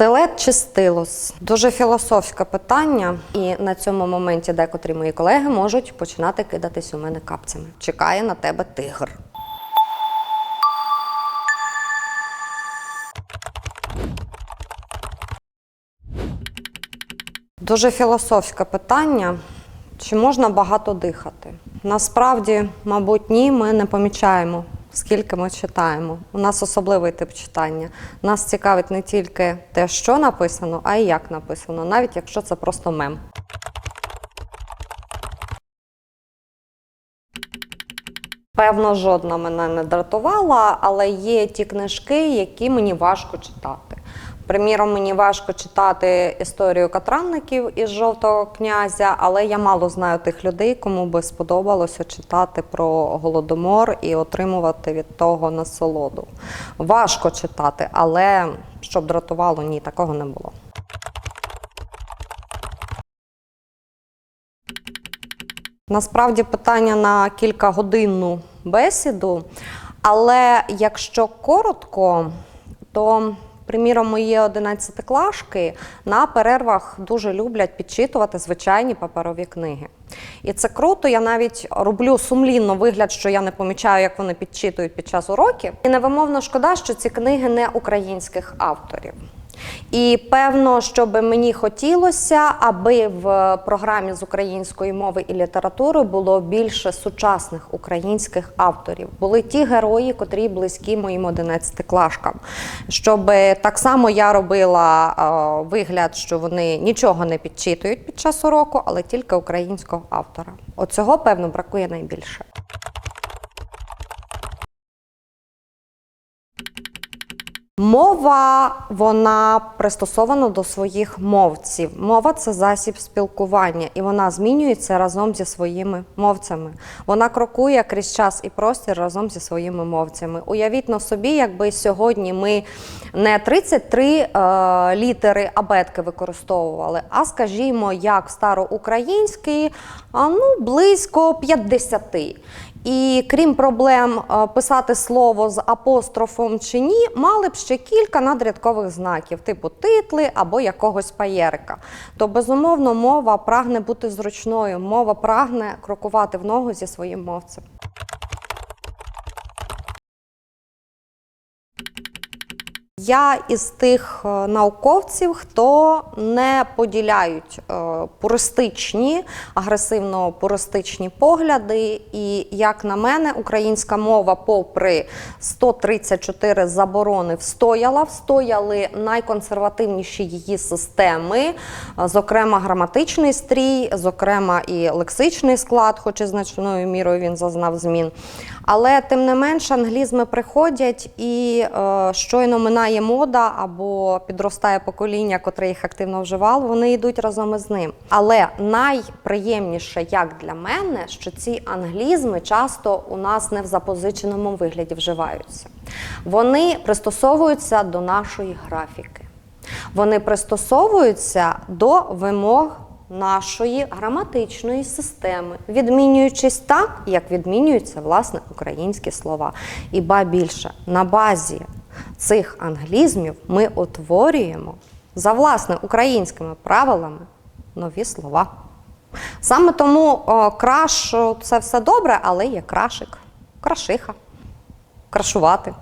Стилет чи стилус? Дуже філософське питання, і на цьому моменті декотрі мої колеги можуть починати кидатись у мене капцями. Чекає на тебе тигр. Дуже філософське питання. Чи можна багато дихати? Насправді, мабуть, ні, ми не помічаємо, скільки ми читаємо. У нас особливий тип читання. Нас цікавить не тільки те, що написано, а й як написано, навіть якщо це просто мем. Певно, жодна мене не дратувала, але є ті книжки, які мені важко читати. Приміром, мені важко читати історію катранників із жовтого князя, але я мало знаю тих людей, кому би сподобалося читати про голодомор і отримувати від того насолоду. Важко читати, але щоб дратувало, ні, такого не було. Насправді питання на кількагодинну бесіду, але якщо коротко, то, приміром, мої одинадцятиклашки на перервах дуже люблять підчитувати звичайні паперові книги. І це круто. Я навіть роблю сумлінно вигляд, що я не помічаю, як вони підчитують під час уроків. І невимовно шкода, що ці книги не українських авторів. І певно, що би мені хотілося, аби в програмі з української мови і літератури було більше сучасних українських авторів. Були ті герої, котрі близькі моїм одинадцятиклашкам. Щоб так само я робила е, вигляд, що вони нічого не підчитують під час уроку, але тільки українського автора. Оцього, певно, бракує найбільше. Мова вона пристосована до своїх мовців. Мова це засіб спілкування, і вона змінюється разом зі своїми мовцями. Вона крокує крізь час і простір разом зі своїми мовцями. Уявіть на собі, якби сьогодні ми не 33 е, літери абетки використовували, а скажімо, як а, ну близько 50. І крім проблем е, писати слово з апострофом чи ні, мали б ще кілька надрядкових знаків, типу титли або якогось паєрика. То безумовно мова прагне бути зручною, мова прагне крокувати в ногу зі своїм мовцем. Я із тих е, науковців, хто не поділяють е, пуристичні, агресивно-пуристичні погляди. І як на мене, українська мова, попри 134 заборони, встояла, встояли найконсервативніші її системи, е, зокрема граматичний стрій, зокрема і лексичний склад, хоч і значною мірою він зазнав змін. Але тим не менш англізми приходять і щойно минає мода або підростає покоління, котре їх активно вживало, вони йдуть разом із ним. Але найприємніше, як для мене, що ці англізми часто у нас не в запозиченому вигляді вживаються. Вони пристосовуються до нашої графіки. Вони пристосовуються до вимог нашої граматичної системи, відмінюючись так, як відмінюються власне українські слова. І ба більше на базі цих англізмів ми утворюємо за власне українськими правилами нові слова. Саме тому о, краш це все добре, але є крашик, крашиха, крашувати.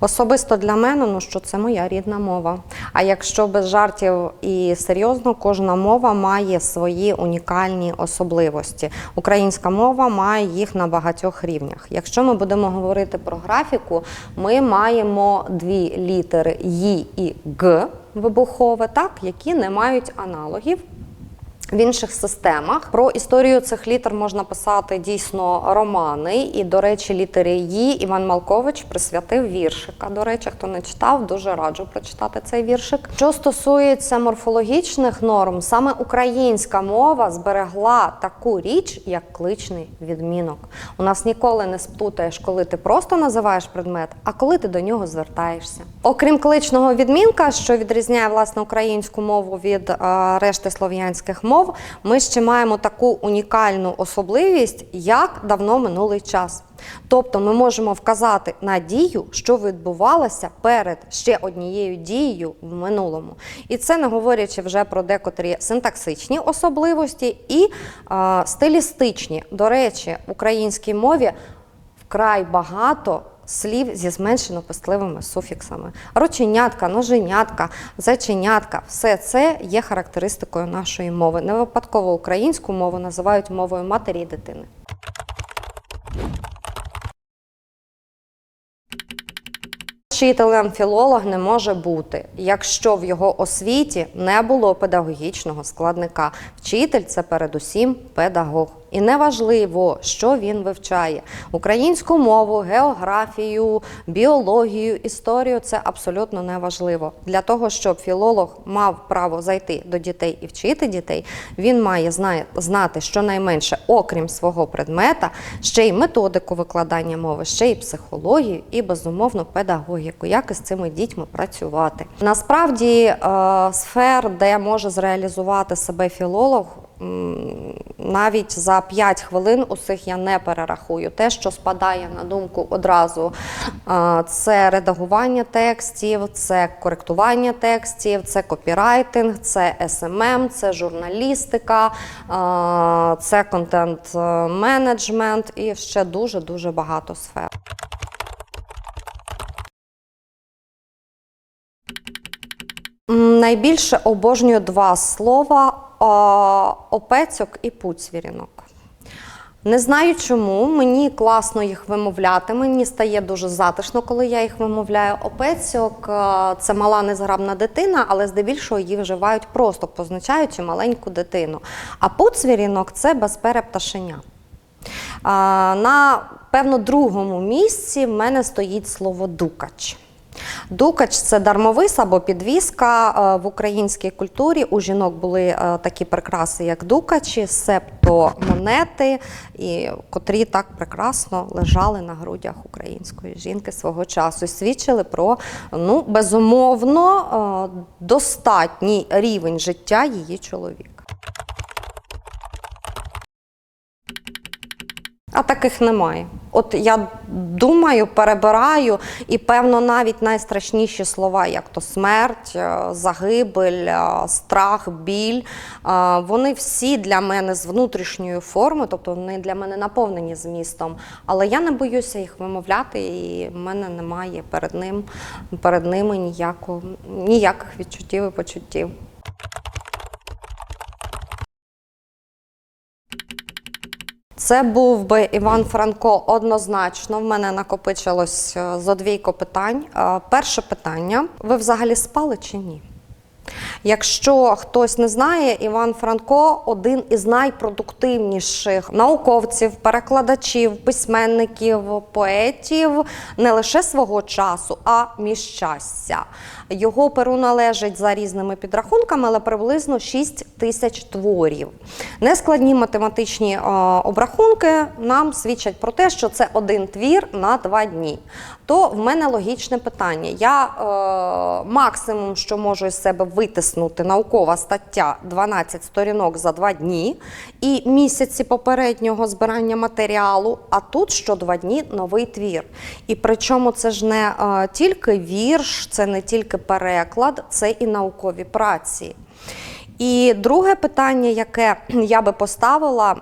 Особисто для мене, ну що це моя рідна мова. А якщо без жартів і серйозно, кожна мова має свої унікальні особливості. Українська мова має їх на багатьох рівнях. Якщо ми будемо говорити про графіку, ми маємо дві літери «ї» і Г вибухове, так, які не мають аналогів в інших системах. Про історію цих літер можна писати дійсно романи. І, до речі, літери «Ї» Іван Малкович присвятив віршика. До речі, хто не читав, дуже раджу прочитати цей віршик. Що стосується морфологічних норм, саме українська мова зберегла таку річ, як кличний відмінок. У нас ніколи не сплутаєш, коли ти просто називаєш предмет, а коли ти до нього звертаєшся. Окрім кличного відмінка, що відрізняє власне українську мову від е, решти слов'янських мов. Мов, ми ще маємо таку унікальну особливість, як давно минулий час. Тобто ми можемо вказати на дію, що відбувалося перед ще однією дією в минулому. І це не говорячи вже про декотрі синтаксичні особливості і е, стилістичні. До речі, в українській мові вкрай багато слів зі зменшено пестливими суфіксами. Роченятка, ноженятка, зайченятка все це є характеристикою нашої мови. Не випадково українську мову називають мовою матері і дитини. Вчителем філолог не може бути, якщо в його освіті не було педагогічного складника. Вчитель це передусім педагог. І неважливо, що він вивчає: українську мову, географію, біологію, історію це абсолютно неважливо. Для того, щоб філолог мав право зайти до дітей і вчити дітей, він має знати щонайменше, окрім свого предмета, ще й методику викладання мови, ще й психологію і безумовно педагогіку, як із цими дітьми працювати. Насправді е, сфер, де може зреалізувати себе філолог. Навіть за 5 хвилин усіх я не перерахую. Те, що спадає на думку одразу, е, це редагування текстів, це коректування текстів, це копірайтинг, це СММ, це журналістика, е, це контент-менеджмент і ще дуже дуже багато сфер. Найбільше обожнюю два слова опецьок і пуцвірінок. Не знаю чому, мені класно їх вимовляти. Мені стає дуже затишно, коли я їх вимовляю. Опецьок це мала незграбна дитина, але здебільшого її вживають просто позначаючи маленьку дитину. А пуцвірінок це безперепташеня. А, На певно другому місці в мене стоїть слово дукач. Дукач це дармовис або підвіска Е, в українській культурі. У жінок були е, такі прикраси, як дукачі, септо монети, і котрі так прекрасно лежали на грудях української жінки свого часу. Свідчили про ну безумовно е, достатній рівень життя її чоловіка. А таких немає. От я думаю, перебираю, і певно навіть найстрашніші слова, як то смерть, е, загибель, е, страх, біль, е, вони всі для мене з внутрішньої форми, тобто вони для мене наповнені змістом. Але я не боюся їх вимовляти, і в мене немає перед ним перед ними ніякого, ніяких відчуттів і почуттів. Це був би Іван Франко однозначно. В мене накопичилось е, зо двійко питань. Е, Перше питання: ви взагалі спали чи ні? Якщо хтось не знає, Іван Франко один із найпродуктивніших науковців, перекладачів, письменників, поетів не лише свого часу, а міщастя. Його перу належить за різними підрахунками, але приблизно 6 тисяч творів. Нескладні математичні е, обрахунки нам свідчать про те, що це один твір на два дні. То в мене логічне питання. Я е, максимум, що можу із себе витиснути, наукова стаття 12 сторінок за два дні і місяці попереднього збирання матеріалу. А тут що два дні новий твір. І причому це ж не е, тільки вірш, це не тільки переклад, це і наукові праці. І друге питання, яке я би поставила.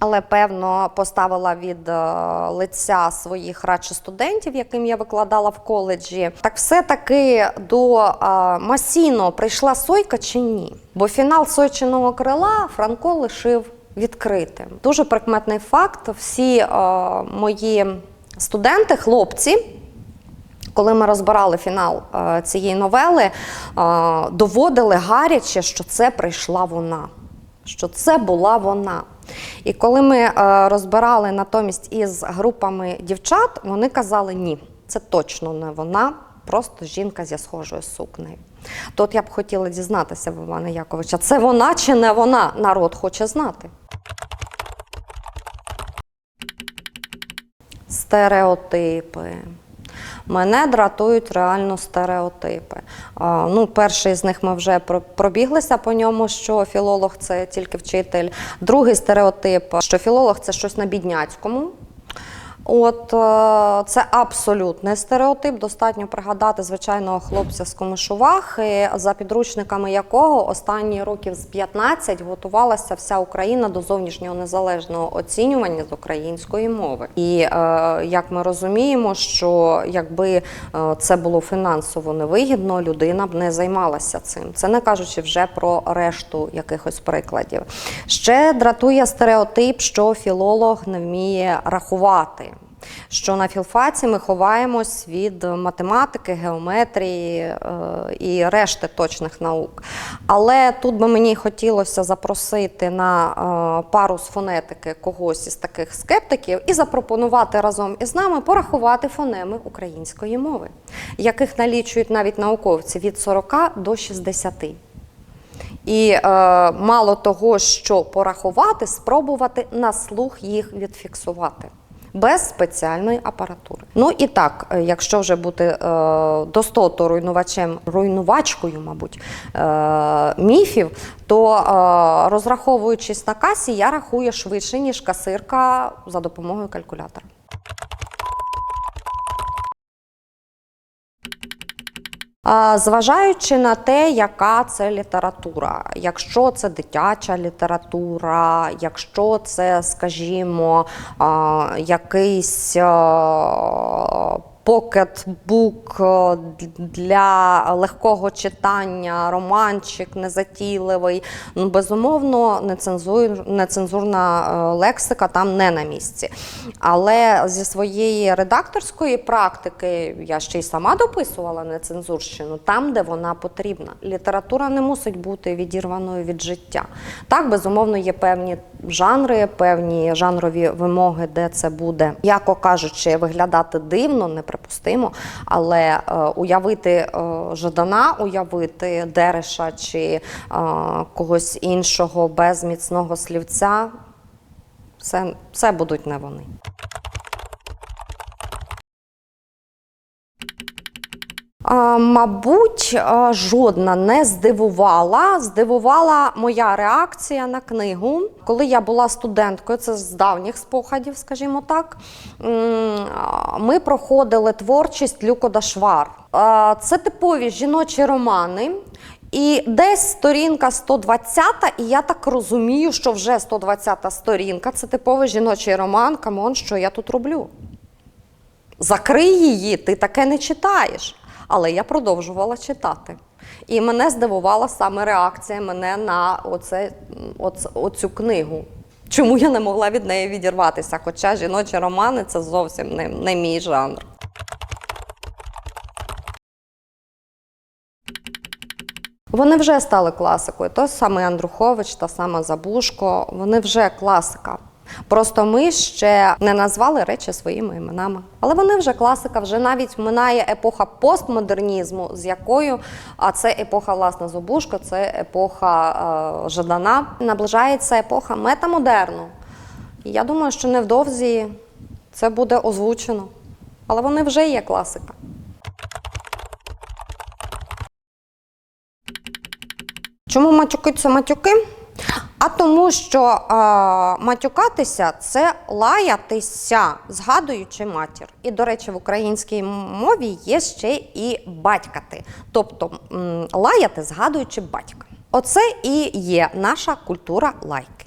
Але певно поставила від е, лиця своїх радше студентів, яким я викладала в коледжі. Так все-таки до е, Масіно прийшла сойка чи ні? Бо фінал сойчиного крила Франко лишив відкритим. Дуже прикметний факт. Всі е, мої студенти, хлопці. Коли ми розбирали фінал е, цієї новели, е, доводили гаряче, що це прийшла вона, що це була вона. І коли ми е, розбирали натомість із групами дівчат, вони казали ні, це точно не вона, просто жінка зі схожою сукнею. То от я б хотіла дізнатися в Івана Яковича, це вона чи не вона? Народ хоче знати. Стереотипи. Мене дратують реально стереотипи. Ну, перший з них ми вже пробіглися по ньому, що філолог це тільки вчитель. Другий стереотип, що філолог це щось на бідняцькому. От е, це абсолютний стереотип. Достатньо пригадати звичайного хлопця з Комишувахи, за підручниками якого останні років з 15 готувалася вся Україна до зовнішнього незалежного оцінювання з української мови. І е, як ми розуміємо, що якби е, це було фінансово невигідно, людина б не займалася цим. Це не кажучи вже про решту якихось прикладів. Ще дратує стереотип, що філолог не вміє рахувати. Що на філфаці ми ховаємось від математики, геометрії е, і решти точних наук. Але тут би мені хотілося запросити на е, пару з фонетики когось із таких скептиків і запропонувати разом із нами порахувати фонеми української мови, яких налічують навіть науковці від 40 до 60. І е, мало того, що порахувати, спробувати на слух їх відфіксувати. Без спеціальної апаратури. Ну і так, е, якщо вже бути е, достото руйнувачем, руйнувачкою, мабуть, е, міфів, то розраховуючись на касі, я рахую швидше, ніж касирка за допомогою калькулятора. Зважаючи на те, яка це література, якщо це дитяча література, якщо це, скажімо, якийсь покетбук е, для легкого читання, романчик незатійливий, ну безумовно, нецензур, нецензурна е, лексика там не на місці. Але зі своєї редакторської практики я ще й сама дописувала нецензурщину там, де вона потрібна. Література не мусить бути відірваною від життя. Так, безумовно, є певні жанри, певні жанрові вимоги, де це буде, яко кажучи, виглядати дивно, неприпустимо, але е, уявити е, Жадана, уявити Дереша чи е, когось іншого без міцного слівця, це, це будуть не вони. Мабуть, жодна не здивувала. Здивувала моя реакція на книгу. Коли я була студенткою, це з давніх спогадів, скажімо так. Ми проходили творчість Люко Дашвар. Це типові жіночі романи. І десь сторінка 120, і я так розумію, що вже 120 сторінка це типовий жіночий роман. Камон, що я тут роблю? Закрий її, ти таке не читаєш. Але я продовжувала читати. І мене здивувала саме реакція мене на оце, оце, оцю книгу. Чому я не могла від неї відірватися? Хоча жіночі романи це зовсім не, не мій жанр. Вони вже стали класикою. Той самий Андрухович, та сама Забушко, вони вже класика. Просто ми ще не назвали речі своїми іменами. Але вони вже класика, вже навіть минає епоха постмодернізму, з якою а це епоха власне Забушко, це епоха е, Жадана. Наближається епоха метамодерну. Я думаю, що невдовзі це буде озвучено. Але вони вже є класика. Чому матюки це матюки? А тому, що е, матюкатися це лаятися, згадуючи матір. І, до речі, в українській мові є ще і батькати, тобто лаяти, згадуючи батька. Оце і є наша культура лайки.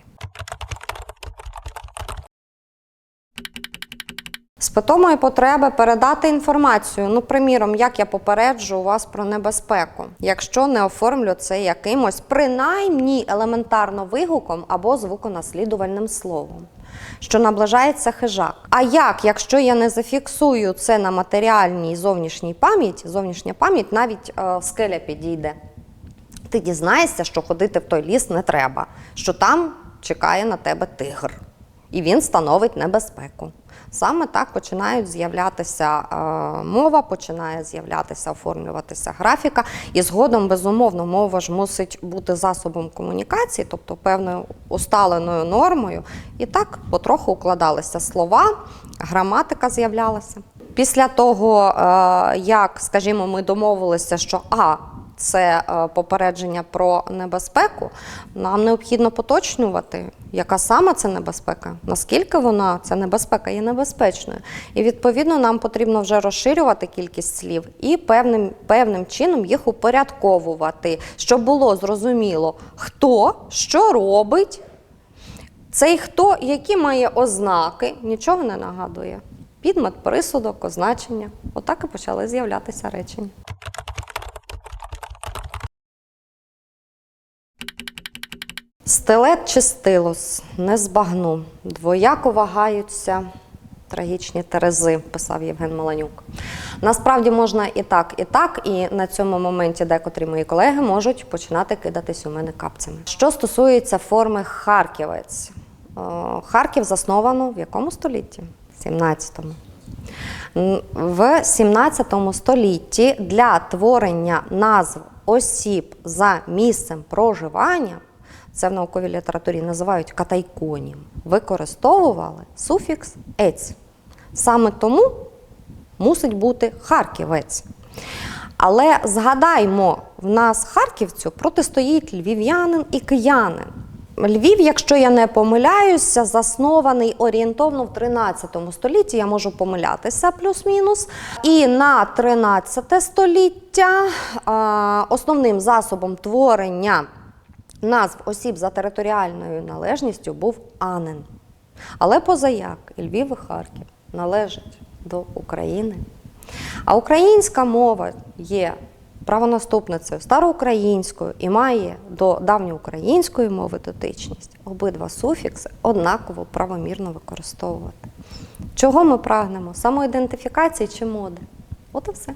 З питомої потреби передати інформацію. Ну, приміром, як я попереджу вас про небезпеку, якщо не оформлю це якимось принаймні елементарно вигуком або звуконаслідувальним словом, що наближається хижак. А як, якщо я не зафіксую це на матеріальній зовнішній пам'яті, зовнішня пам'ять навіть е, скеля підійде. Ти дізнаєшся, що ходити в той ліс не треба, що там чекає на тебе тигр, і він становить небезпеку. Саме так починають з'являтися е, мова, починає з'являтися, оформлюватися графіка. І згодом, безумовно, мова ж мусить бути засобом комунікації, тобто певною усталеною нормою. І так потроху укладалися слова, граматика з'являлася. Після того, е, як, скажімо, ми домовилися, що А. Це е, попередження про небезпеку. Нам необхідно поточнювати, яка саме це небезпека, наскільки вона ця небезпека є небезпечною. І відповідно нам потрібно вже розширювати кількість слів і певним, певним чином їх упорядковувати, щоб було зрозуміло, хто що робить, цей хто, які має ознаки, нічого не нагадує. Підмет, присудок, означення. Отак і почали з'являтися речення. Стилет чи стилус не збагну. Двояко вагаються трагічні терези, писав Євген Маланюк. Насправді можна і так, і так, і на цьому моменті декотрі мої колеги можуть починати кидатись у мене капцями. Що стосується форми Харківець, Харків засновано в якому столітті? 17-му. В 17 столітті для творення назв осіб за місцем проживання, це в науковій літературі називають катайконім, використовували суфікс ець. Саме тому мусить бути харківець. Але згадаймо, в нас харківцю протистоїть львів'янин і киянин. Львів, якщо я не помиляюся, заснований орієнтовно в 13 столітті, я можу помилятися плюс-мінус. І на 13 століття основним засобом творення назв осіб за територіальною належністю був Анен. Але позаяк і Львів і Харків належать до України. А українська мова є правонаступницею староукраїнською і має до давньоукраїнської мови дотичність. Обидва суфікси однаково правомірно використовувати. Чого ми прагнемо? Самоідентифікації чи моди? От і все.